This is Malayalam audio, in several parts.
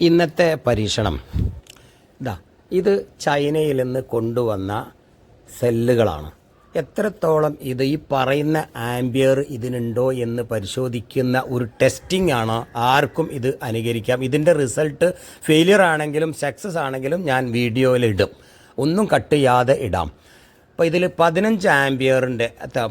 ഇന്നത്തെ പരീക്ഷണം. ഇതാ ഇത് ചൈനയിൽ നിന്ന് കൊണ്ടുവന്ന സെല്ലുകളാണ്. എത്രത്തോളം ഇത് ഈ പറയുന്ന ആംബിയർ ഇതിനുണ്ടോ എന്ന് പരിശോധിക്കുന്ന ഒരു ടെസ്റ്റിംഗ് ആണ് ആർക്കും ഇത് അനുകരിക്കാം. ഇതിന്റെ റിസൾട്ട് ഫെയിലിയർ ആണെങ്കിലും സക്സസ് ആണെങ്കിലും ഞാൻ വീഡിയോയിൽ ഇടും. ഒന്നും കട്ട് ചെയ്യാതെ ഇടാം. അപ്പോൾ ഇതിൽ പതിനഞ്ച് ആംബിയറിന്റെ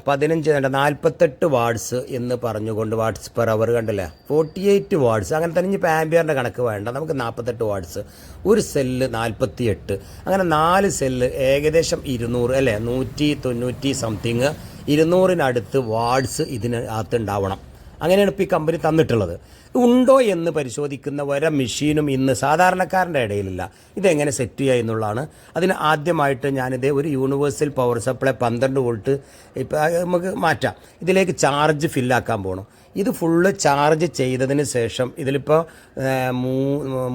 പതിനഞ്ച് നാൽപ്പത്തെട്ട് വാട്സ് എന്ന് പറഞ്ഞുകൊണ്ട് വാട്സ് പെർ അവർ കണ്ടില്ലേ? Forty eight watts. അങ്ങനെ തന്നെ ഇപ്പോൾ ആംബിയറിന്റെ കണക്ക് വേണ്ട. നമുക്ക് നാൽപ്പത്തെട്ട് വാട്സ്. ഒരു സെല്ല് നാൽപ്പത്തി എട്ട് അങ്ങനെ നാല് സെല്ല് ഏകദേശം ഇരുന്നൂറ് അല്ലേ? നൂറ്റി തൊണ്ണൂറ്റി സംതിങ്. ഇരുന്നൂറിനടുത്ത് വാട്സ് ഇതിനകത്ത് ഉണ്ടാവണം. അങ്ങനെയാണ് ഇപ്പോൾ ഈ കമ്പനി തന്നിട്ടുള്ളത്. ഉണ്ടോ എന്ന് പരിശോധിക്കുന്ന ഒര മെഷീനും ഇന്ന് സാധാരണക്കാരന്റെ ഇടയിലില്ല. ഇതെങ്ങനെ സെറ്റ് ചെയ്യുക എന്നുള്ളതാണ്. അതിന് ആദ്യമായിട്ട് ഞാനിത് ഒരു യൂണിവേഴ്സൽ പവർ സപ്ലൈ പന്ത്രണ്ട് വോൾട്ട് ഇപ്പം നമുക്ക് മാറ്റാം. ഇതിലേക്ക് ചാർജ് ഫില്ലാക്കാൻ പോകണം ഇത് ഫുള്ള് ചാർജ് ചെയ്തതിന് ശേഷം ഇതിലിപ്പോൾ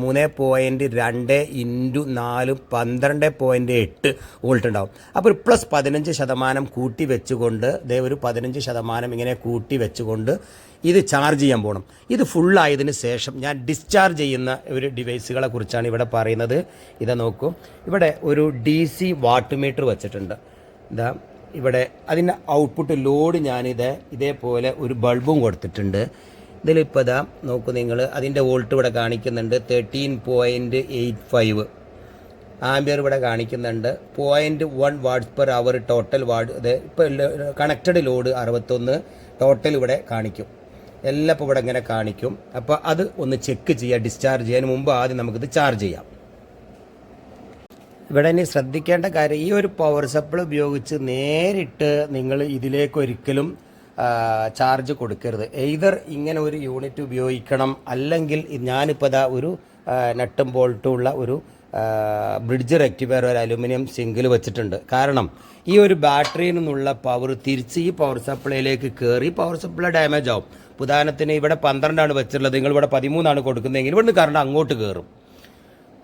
മൂന്ന് പോയിന്റ് രണ്ട് ഇന്റു നാല് പന്ത്രണ്ട് പോയിന്റ് എട്ട് വോൾട്ട് ഉണ്ടാവും. അപ്പോൾ ഒരു പ്ലസ് പതിനഞ്ച് ശതമാനം കൂട്ടി വെച്ചുകൊണ്ട് ഇതേ ഒരു പതിനഞ്ച് ശതമാനം ഇങ്ങനെ കൂട്ടി വെച്ചുകൊണ്ട് ഇത് ചാർജ് ചെയ്യാൻ പോകണം ഇത് ഫുള്ളായതിന് ശേഷം ഞാൻ ഡിസ്ചാർജ് ചെയ്യുന്ന ഒരു ഡിവൈസുകളെ കുറിച്ചാണ് ഇവിടെ പറയുന്നത്. ഇതാ നോക്കൂ. ഇവിടെ ഒരു ഡി സി വാട്ട് മീറ്റർ വെച്ചിട്ടുണ്ട്. ഇതാ ഇവിടെ അതിന്റെ ഔട്ട്പുട്ട് ലോഡ് ഞാനിത് ഇതേപോലെ ഒരു ബൾബും കൊടുത്തിട്ടുണ്ട്. ഇതിലിപ്പോൾ ഇതാ നോക്കൂ നിങ്ങൾ അതിന്റെ വോൾട്ട് ഇവിടെ കാണിക്കുന്നുണ്ട്. Thirteen point eight five ampere ഇവിടെ കാണിക്കുന്നുണ്ട്. Point one watts per hour total watt ഇത് ഇപ്പോൾ കണക്റ്റഡ് ലോഡ് അറുപത്തൊന്ന്. ടോട്ടൽ ഇവിടെ കാണിക്കും. എല്ലാം ഇപ്പോൾ ഇവിടെ ഇങ്ങനെ കാണിക്കും. അപ്പോൾ അത് ഒന്ന് ചെക്ക് ചെയ്യുക ഡിസ്ചാർജ് ചെയ്യാൻ. മുമ്പ് ആദ്യം നമുക്കിത് ചാർജ് ചെയ്യാം. ഇവിടെ ഇനി ശ്രദ്ധിക്കേണ്ട കാര്യം ഈ ഒരു പവർ സപ്ലൈ ഉപയോഗിച്ച് നേരിട്ട് നിങ്ങൾ ഇതിലേക്ക് ഒരിക്കലും ചാർജ് കൊടുക്കരുത്. എയ്തർ ഇങ്ങനെ ഒരു യൂണിറ്റ് ഉപയോഗിക്കണം അല്ലെങ്കിൽ ഞാനിപ്പോൾ ഇതാ ഒരു നട്ടും ബോൾട്ടും ഉള്ള ഒരു ബ്രിഡ്ജ് റെക്ടിഫയർ ഒരു അലുമിനിയം സിംഗിൾ വെച്ചിട്ടുണ്ട്. കാരണം ഈ ഒരു ബാറ്ററിയിൽ നിന്നുള്ള പവർ തിരിച്ച് ഈ പവർ സപ്ലൈയിലേക്ക് കയറി പവർ സപ്ലൈ ഡാമേജ് ആവും. ഉദാഹരണത്തിന് ഇവിടെ പന്ത്രണ്ടാണ് വെച്ചിട്ടുള്ളത് നിങ്ങൾ ഇവിടെ പതിമൂന്നാണ് കൊടുക്കുന്നതെങ്കിൽ ഇവിടുന്ന് കറണ്ട് അങ്ങോട്ട് കയറും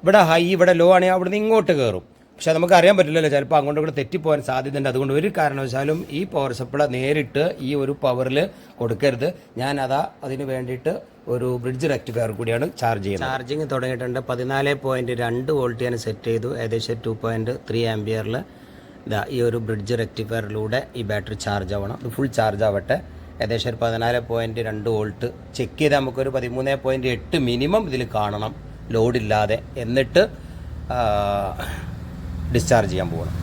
ഇവിടെ ഹൈ ഇവിടെ ലോ ആണെങ്കിൽ അവിടുന്ന് ഇങ്ങോട്ട് കയറും പക്ഷെ നമുക്ക് അറിയാൻ പറ്റില്ലല്ലോ. ചിലപ്പോൾ അങ്ങോട്ട് കൂടെ തെറ്റിപ്പോകാൻ സാധ്യതയുണ്ട്. അതുകൊണ്ട് ഒരു കാരണവശാലും ഈ പവർ സപ്ലൈ നേരിട്ട് ഈ ഒരു പവറിൽ കൊടുക്കരുത്. ഞാൻ അതാ അതിന് വേണ്ടിയിട്ട് ഒരു ബ്രിഡ്ജ് റെക്ടിഫയർ കൂടിയാണ് ചാർജ് ചെയ്യുന്നത്. ചാർജിങ് തുടങ്ങിയിട്ടുണ്ട്. പതിനാല് പോയിന്റ് രണ്ട് വോൾട്ട് ഞാൻ സെറ്റ് ചെയ്തു. ഏകദേശം ടു പോയിന്റ് ത്രീ ആംബിയറിൽ ഇതാ ഈ ഒരു ബ്രിഡ്ജ് റെക്ടിഫയറിലൂടെ ഈ ബാറ്ററി ചാർജ് ആവണം. ഫുൾ ചാർജ് ആവട്ടെ. ഏകദേശം ഒരു പതിനാല് പോയിന്റ് രണ്ട് വോൾട്ട് ചെക്ക് ചെയ്താൽ നമുക്കൊരു പതിമൂന്ന് പോയിന്റ് എട്ട് മിനിമം ഇതിൽ കാണണം. ലോഡില്ലാതെ എന്നിട്ട് ഡിസ്ചാർജ് ചെയ്യാൻ പോകണം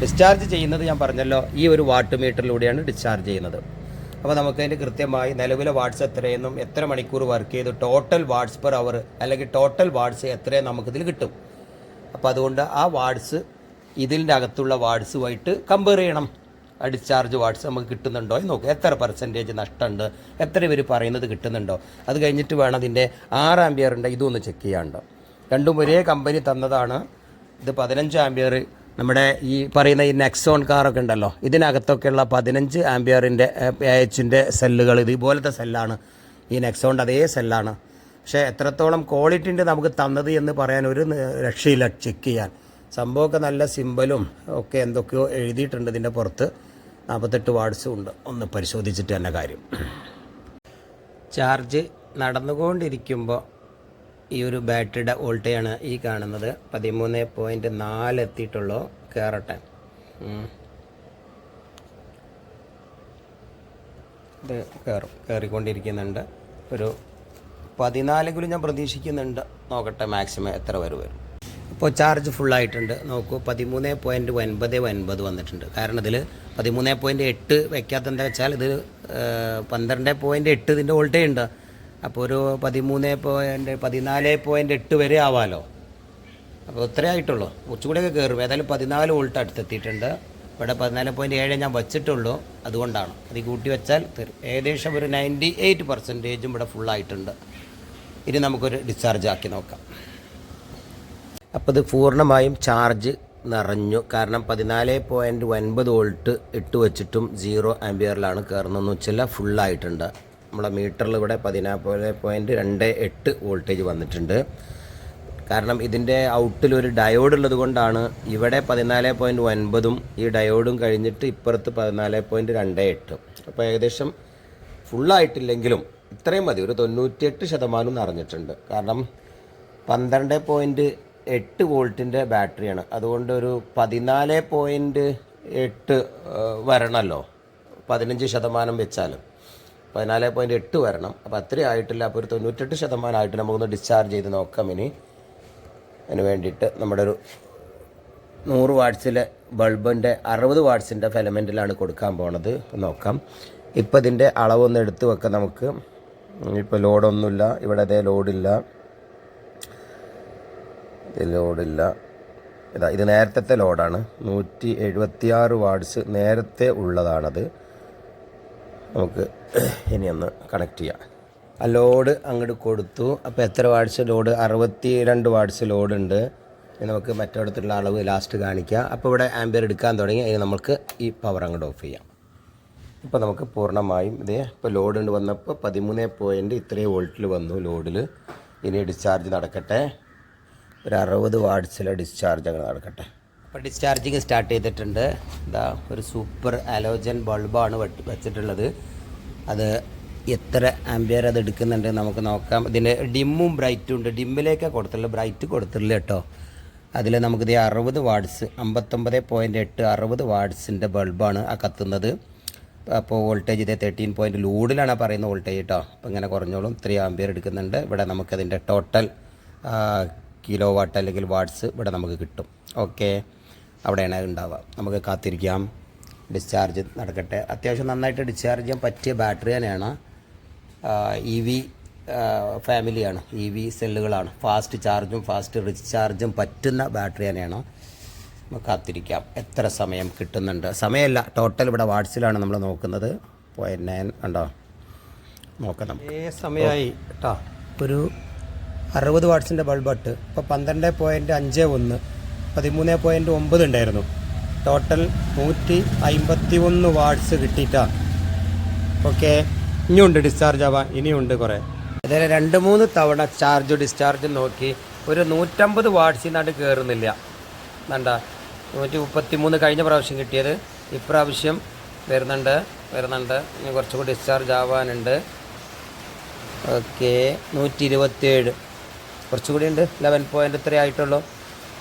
ഡിസ്ചാർജ് ചെയ്യുന്നത് ഞാൻ പറഞ്ഞല്ലോ ഈ ഒരു വാട്ട് മീറ്ററിലൂടെയാണ് ഡിസ്ചാർജ് ചെയ്യുന്നത്. അപ്പോൾ നമുക്കതിന്റെ കൃത്യമായി നിലവിലെ വാട്ട്സ് എത്രയെന്നും എത്ര മണിക്കൂർ വർക്ക് ചെയ്ത് ടോട്ടൽ വാട്ട്സ് പെർ അവർ അല്ലെങ്കിൽ ടോട്ടൽ വാട്ട്സ് എത്രയും നമുക്കിതിൽ കിട്ടും. അപ്പോൾ അതുകൊണ്ട് ആ വാട്ട്സ് ഇതിന്റെ അകത്തുള്ള വാട്ട്സുമായിട്ട് കമ്പയർ ചെയ്യണം. ഡിസ്ചാർജ് വാട്ട്സ് നമുക്ക് കിട്ടുന്നുണ്ടോ എന്ന് നോക്കുക എത്ര പെർസെന്റേജ് നഷ്ടമുണ്ട് എത്ര ഇവർ പറയുന്നത് കിട്ടുന്നുണ്ടോ. അത് കഴിഞ്ഞിട്ട് വേണം അതിന്റെ ആറ് ആംബിയറിന്റെ ഇതൊന്ന് ചെക്ക് ചെയ്യാനുണ്ടോ രണ്ടും ഒരേ കമ്പനി തന്നതാണ് ഇത് പതിനഞ്ച് ആംബിയർ നമ്മുടെ ഈ പറയുന്ന ഈ നെക്സോൺ കാറൊക്കെ ഉണ്ടല്ലോ ഇതിനകത്തൊക്കെയുള്ള പതിനഞ്ച് ആംബിയറിന്റെ എച്ചിന്റെ സെല്ലുകൾ ഇതുപോലത്തെ സെല്ലാണ് ഈ നെക്സോണിന്റെ അതേ സെല്ലാണ് പക്ഷേ എത്രത്തോളം ക്വാളിറ്റി ഉണ്ട് നമുക്ക് തന്നത് എന്ന് പറയാൻ ഒരു രക്ഷയില്ല ചെക്ക് ചെയ്യാൻ. സംഭവമൊക്കെ നല്ല സിമ്പലും ഒക്കെ എന്തൊക്കെയോ എഴുതിയിട്ടുണ്ട് ഇതിന്റെ പുറത്ത്. നാൽപ്പത്തെട്ട് വാർഡ്സും ഉണ്ട്. ഒന്ന് പരിശോധിച്ചിട്ട് തന്നെ കാര്യം. ചാർജ് നടന്നുകൊണ്ടിരിക്കുമ്പോൾ ഈ ഒരു ബാറ്ററിയുടെ വോൾട്ടേജാണ് ഈ കാണുന്നത്. പതിമൂന്ന് പോയിന്റ് നാല് എത്തിയിട്ടുള്ളൂ കയറട്ടെ. ഇത് കയറും കയറിക്കൊണ്ടിരിക്കുന്നുണ്ട് ഒരു പതിനാലെങ്കിലും ഞാൻ പ്രതീക്ഷിക്കുന്നുണ്ട്. നോക്കട്ടെ മാക്സിമം എത്ര വരെ. വരും ഇപ്പോൾ ചാർജ് ഫുള്ളായിട്ടുണ്ട് നോക്കൂ പതിമൂന്ന് പോയിന്റ് ഒൻപത് ഒൻപത് വന്നിട്ടുണ്ട്. കാരണം ഇതിൽ പതിമൂന്ന് പോയിന്റ് എട്ട് വെക്കാത്ത എന്താ വെച്ചാൽ ഇത് പന്ത്രണ്ട് പോയിന്റ് എട്ട് ഇതിന്റെ വോൾട്ടേജ് ഉണ്ട്. അപ്പോൾ ഒരു പതിമൂന്ന് പോയിന്റ് പതിനാല് പോയിന്റ് എട്ട് വരെ ആവാമല്ലോ അപ്പോൾ ഇത്രേ ആയിട്ടുള്ളൂ. കുറച്ചുകൂടെയൊക്കെ കയറും ഏതായാലും പതിനാല് വോൾട്ട് അടുത്തെത്തിയിട്ടുണ്ട്. ഇവിടെ പതിനാല് പോയിന്റ് ഏഴ് ഞാൻ വച്ചിട്ടുള്ളൂ. അതുകൊണ്ടാണ്. അത് കൂട്ടി വെച്ചാൽ തരും ഏകദേശം ഒരു നയന്റി എയ്റ്റ് പെർസെന്റേജും ഇവിടെ ഫുള്ളായിട്ടുണ്ട് ഇനി നമുക്കൊരു ഡിസ്ചാർജ് ആക്കി നോക്കാം. അപ്പോൾ ഇത് പൂർണമായും ചാർജ് നിറഞ്ഞു. കാരണം പതിനാല് പോയിന്റ് ഒൻപത് വോൾട്ട് ഇട്ട് വെച്ചിട്ടും സീറോ ആംബിയറിലാണ് കയറുന്നതെന്ന് വെച്ചാൽ ഫുള്ളായിട്ടുണ്ട് നമ്മളെ മീറ്ററിൽ ഇവിടെ പതിനാല് പോയിന്റ് രണ്ട് എട്ട് വോൾട്ടേജ് വന്നിട്ടുണ്ട്. കാരണം ഇതിന്റെ ഔട്ടിൽ ഒരു ഡയോഡ് ഉള്ളത് കൊണ്ടാണ് ഇവിടെ പതിനാല് പോയിന്റ് ഒൻപതും ഈ ഡയോഡും കഴിഞ്ഞിട്ട് ഇപ്പുറത്ത് പതിനാല് പോയിന്റ് രണ്ട് എട്ടും. അപ്പോൾ ഏകദേശം ഫുള്ളായിട്ടില്ലെങ്കിലും ഇത്രയും മതി. ഒരു തൊണ്ണൂറ്റിയെട്ട് ശതമാനം നിറഞ്ഞിട്ടുണ്ട് കാരണം പന്ത്രണ്ട് പോയിന്റ് എട്ട് വോൾട്ടിന്റെ ബാറ്ററിയാണ്. അതുകൊണ്ട് ഒരു പതിനാല് പോയിന്റ് എട്ട് വരണമല്ലോ. പതിനഞ്ച് ശതമാനം വെച്ചാലും. പതിനാല് പോയിന്റ് എട്ട് വരണം. അപ്പോൾ അത്രയും ആയിട്ടില്ല. അപ്പോൾ ഒരു തൊണ്ണൂറ്റെട്ട് ശതമാനം ആയിട്ട് നമുക്കൊന്ന് ഡിസ്ചാർജ് ചെയ്ത് നോക്കാം ഇനി. അതിന് വേണ്ടിയിട്ട് നമ്മുടെ ഒരു നൂറ് വാട്ട്സിലെ ബൾബിന്റെ അറുപത് വാട്ട്സിന്റെ ഫിലമെന്റിലാണ് കൊടുക്കാൻ പോണത്. നോക്കാം. ഇപ്പോൾ ഇതിന്റെ അളവൊന്ന് എടുത്ത് വെക്കാം നമുക്ക്. ഇപ്പോൾ ലോഡൊന്നുമില്ല. ഇവിടെ അതേ ലോഡില്ല. ലോഡില്ല. ഇതാ ഇത് നേരത്തെ ലോഡാണ്. നൂറ്റി എഴുപത്തിയാറ് വാട്ട്സ് നേരത്തെ ഉള്ളതാണത്. നമുക്ക് ഇനി ഒന്ന് കണക്ട് ചെയ്യാം. ആ ലോഡ് അങ്ങോട്ട് കൊടുത്തു. അപ്പോൾ എത്ര വാട്സ് ലോഡ് അറുപത്തി രണ്ട് വാട്സ് ഇനി നമുക്ക് മറ്റിടത്തുള്ള അളവ് ലാസ്റ്റ് കാണിക്കാം. അപ്പോൾ ഇവിടെ ആംബിയർ എടുക്കാൻ തുടങ്ങി. ഇനി നമുക്ക് ഈ പവർ അങ്ങോട്ട് ഓഫ് ചെയ്യാം. ഇപ്പോൾ നമുക്ക് പൂർണമായും ഇതേ ഇപ്പോൾ ലോഡ് ഉണ്ട് വന്നപ്പോൾ പതിമൂന്ന് പോയിന്റ് ഇത്രയും വോൾട്ടിൽ വന്നു ലോഡിൽ ഇനി ഡിസ്ചാർജ് നടക്കട്ടെ. ഒരു അറുപത് വാട്സിലെ ഡിസ്ചാർജ് അങ്ങനെ നടക്കട്ടെ. അപ്പോൾ ഡിസ്ചാർജിങ് സ്റ്റാർട്ട് ചെയ്തിട്ടുണ്ട്. ഇതാ ഒരു സൂപ്പർ അലോജൻ ബൾബാണ് വെച്ചിട്ടുള്ളത്. അത് എത്ര ആംബിയർ അത് എടുക്കുന്നുണ്ട് നമുക്ക് നോക്കാം. ഇതിന് ഡിമ്മും ബ്രൈറ്റും ഉണ്ട്. ഡിമ്മിലേക്കാണ് കൊടുത്തുള്ളൂ ബ്രൈറ്റ് കൊടുത്തില്ല കേട്ടോ. അതിൽ നമുക്കിത് അറുപത് വാട്ട്സ് അമ്പത്തൊമ്പത് പോയിന്റ് എട്ട് അറുപത് വാട്ട്സിന്റെ ബൾബാണ് ആ കത്തുന്നത്. അപ്പോൾ വോൾട്ടേജ് ഇതേ തേർട്ടീൻ പോയിന്റ് ലൂഡിലാണ് പറയുന്ന വോൾട്ടേജ് കേട്ടോ അപ്പോൾ ഇങ്ങനെ കുറഞ്ഞോളും. ത്രീ ആംബിയർ എടുക്കുന്നുണ്ട്. ഇവിടെ നമുക്കതിന്റെ ടോട്ടൽ കിലോ വാട്ട് അല്ലെങ്കിൽ വാട്ട്സ് ഇവിടെ നമുക്ക് കിട്ടും. ഓക്കെ അവിടെയാണ് ഉണ്ടാവുക. നമുക്ക് കാത്തിരിക്കാം. ഡിസ്ചാർജ് നടക്കട്ടെ. അത്യാവശ്യം നന്നായിട്ട് ഡിസ്ചാർജ് ചെയ്യാൻ പറ്റിയ ബാറ്ററി തന്നെയാണ് ഇ വി ഫാമിലിയാണ് ഇ വി സെല്ലുകളാണ് ഫാസ്റ്റ് ചാർജും ഫാസ്റ്റ് റീചാർജും പറ്റുന്ന ബാറ്ററി തന്നെയാണ്. നമുക്ക് കാത്തിരിക്കാം. എത്ര സമയം കിട്ടുന്നുണ്ട്? സമയമല്ല. ടോട്ടൽ ഇവിടെ വാട്സിലാണ് നമ്മൾ നോക്കുന്നത്. പോയിന്റ് നയൻ ഉണ്ടോ? നോക്കാം നമുക്ക്. ഏ സമയമായി കേട്ടോ ഒരു അറുപത് വാട്സിന്റെ ബൾബ് ഇട്ട്. ഇപ്പോൾ പന്ത്രണ്ട് പോയിന്റ് അഞ്ച് ഒന്ന്. പതിമൂന്ന് പോയിന്റ് ഒമ്പത് ഉണ്ടായിരുന്നു. ടോട്ടൽ നൂറ്റി അമ്പത്തി ഒന്ന് വാട്ട്സ് കിട്ടിയിട്ടാണ് ഓക്കെ ഇനിയുണ്ട് ഡിസ്ചാർജ് ആവാൻ. ഇനിയുണ്ട് കുറേ. ഇതിൽ രണ്ട് മൂന്ന് തവണ ചാർജ് ഡിസ്ചാർജ് നോക്കി. ഒരു നൂറ്റമ്പത് വാട്ട്സിനാണ്ട് കയറുന്നില്ല വേണ്ട നൂറ്റി മുപ്പത്തി മൂന്ന് കഴിഞ്ഞ പ്രാവശ്യം കിട്ടിയത്. ഇപ്രാവശ്യം വരുന്നുണ്ട് വരുന്നുണ്ട്. ഇനി കുറച്ചുകൂടി ഡിസ്ചാർജ് ആവാനുണ്ട്. ഓക്കെ നൂറ്റി ഇരുപത്തേഴ് കുറച്ചുകൂടി ഉണ്ട്. ലെവൻ പോയിന്റ് ഇത്രേ ആയിട്ടുള്ളൂ.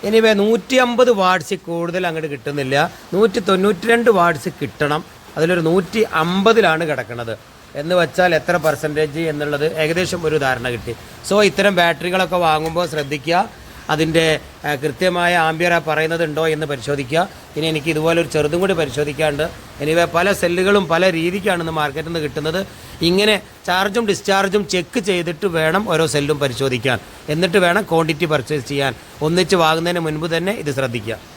എനിവേ നൂറ്റി അമ്പത് വാർഡ്സ് കൂടുതൽ അങ്ങോട്ട് കിട്ടുന്നില്ല. നൂറ്റി തൊണ്ണൂറ്റി രണ്ട് വാർഡ്സ് കിട്ടണം. അതിലൊരു നൂറ്റി അമ്പതിലാണ് കിടക്കുന്നത് എന്ന് വെച്ചാൽ എത്ര പെർസെന്റേജ് എന്നുള്ളത് ഏകദേശം ഒരു ധാരണ കിട്ടി. സോ ഇത്തരം ബാറ്ററികളൊക്കെ വാങ്ങുമ്പോൾ ശ്രദ്ധിക്കുക. അതിന്റെ കൃത്യമായ ആംബിയറ പറയുന്നതുണ്ടോ എന്ന് പരിശോധിക്കുക. ഇനി എനിക്ക് ഇതുപോലെ ഒരു ചെറുതും കൂടി പരിശോധിക്കാണ്ട് എനിവേ പല സെല്ലുകളും പല രീതിക്കാണ് ഇന്ന് മാർക്കറ്റിൽ നിന്ന് കിട്ടുന്നത്. ഇങ്ങനെ ചാർജും ഡിസ്ചാർജും ചെക്ക് ചെയ്തിട്ട് വേണം ഓരോ സെല്ലും പരിശോധിക്കാൻ. എന്നിട്ട് വേണം ക്വാണ്ടിറ്റി പർച്ചേസ് ചെയ്യാൻ. ഒന്നിച്ച് വാങ്ങുന്നതിന് മുൻപ് തന്നെ ഇത് ശ്രദ്ധിക്കുക.